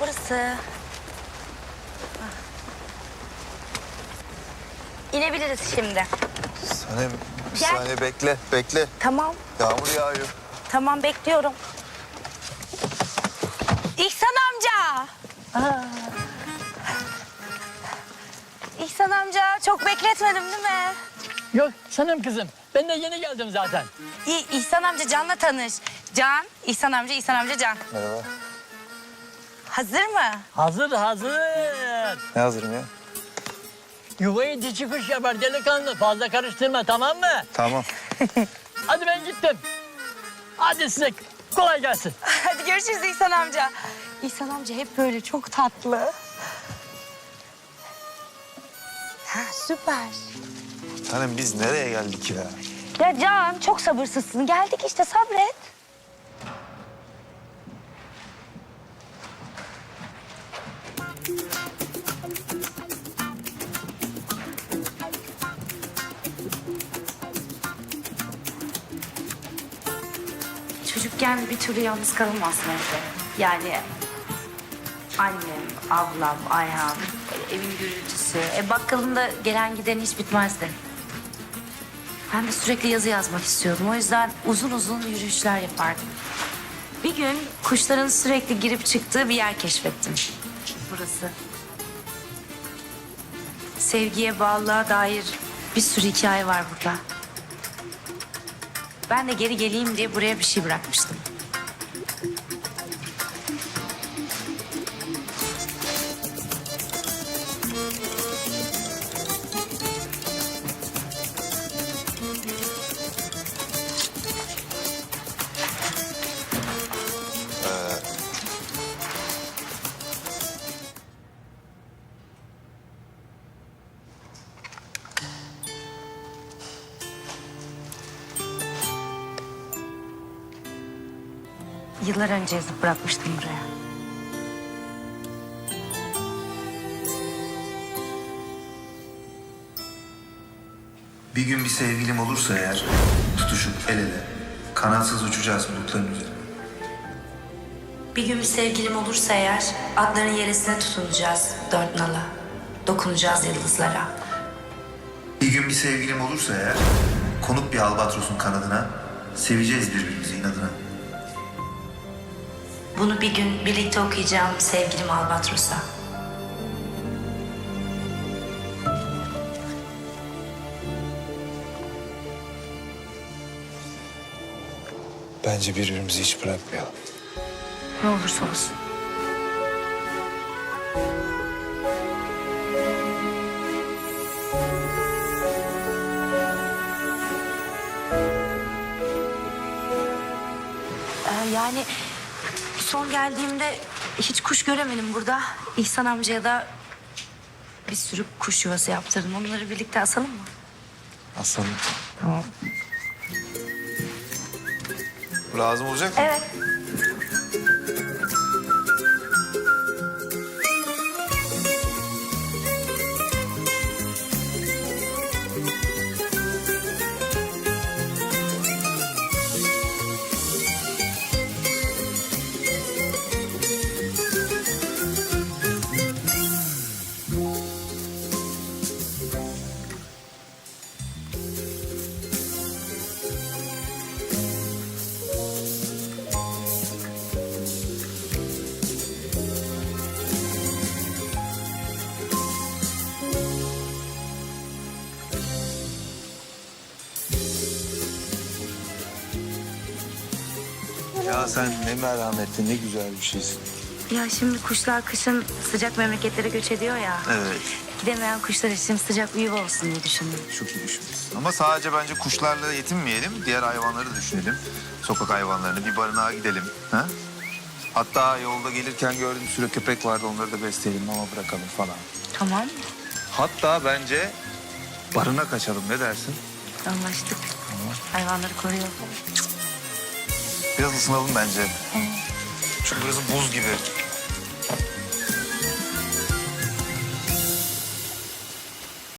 burası. İnebiliriz şimdi. Sanem bir Gel. saniye bekle, bekle. Tamam, Yağmur yağıyor. tamam bekliyorum. İhsan amca. Aa. İhsan amca çok bekletmedim değil mi? Yok sanım kızım. Ben de yeni geldim zaten. İ- İhsan amca Can'la tanış. Can, İhsan amca, İhsan amca Can. Merhaba. Hazır mı? Hazır hazır. Ne hazırım ya? Yuvayı dişi kuş yapar delikanlı. Fazla karıştırma tamam mı? Tamam. Hadi ben gittim. Hadi size kolay gelsin. Hadi görüşürüz İhsan amca. İhsan amca hep böyle çok tatlı. Ha süper. Sanem biz nereye geldik ya? Ya Can çok sabırsızsın. Geldik işte sabret. Çocukken bir türlü yalnız kalamazsın evde. Yani annem, ablam, Ayhan, evin gürültüsü. E, bakkalında gelen giden hiç bitmezdi. Ben de sürekli yazı yazmak istiyordum. O yüzden uzun uzun yürüyüşler yapardım. Bir gün kuşların sürekli girip çıktığı bir yer keşfettim. Burası. Sevgiye, bağlılığa dair bir sürü hikaye var burada. Ben de geri geleyim diye buraya bir şey bırakmıştım. Yıllar önce yazıp bırakmıştım buraya. Bir gün bir sevgilim olursa eğer tutuşup el ele kanatsız uçacağız bulutların üzerine. Bir gün bir sevgilim olursa eğer atların yeresine tutunacağız dört nala. Dokunacağız yıldızlara. Bir gün bir sevgilim olursa eğer konup bir albatrosun kanadına seveceğiz birbirimizi inadına. Bunu bir gün birlikte okuyacağım sevgilim Albatros'a. Bence birbirimizi hiç bırakmayalım. Ne olursa olsun. Ee, yani son geldiğimde hiç kuş göremedim burada. İhsan amcaya da bir sürü kuş yuvası yaptırdım. Onları birlikte asalım mı? Aslanım. Tamam. Lazım olacak mı? Evet. Ya sen ne merhametli, ne güzel bir şeysin. Ya şimdi kuşlar kışın sıcak memleketlere göç ediyor ya. Evet. Gidemeyen kuşlar için sıcak bir yuva olsun diye düşündüm. Çok iyi düşünmüşsün. Ama sadece bence kuşlarla yetinmeyelim. Diğer hayvanları da düşünelim. Sokak hayvanlarını. Bir barınağa gidelim. Ha? Hatta yolda gelirken gördüm bir sürü köpek vardı. Onları da besleyelim ama bırakalım falan. Tamam. Hatta bence barınak açalım. Ne dersin? Anlaştık. Hayvanları koruyalım. Biraz ısınalım bence. Çünkü burası buz gibi.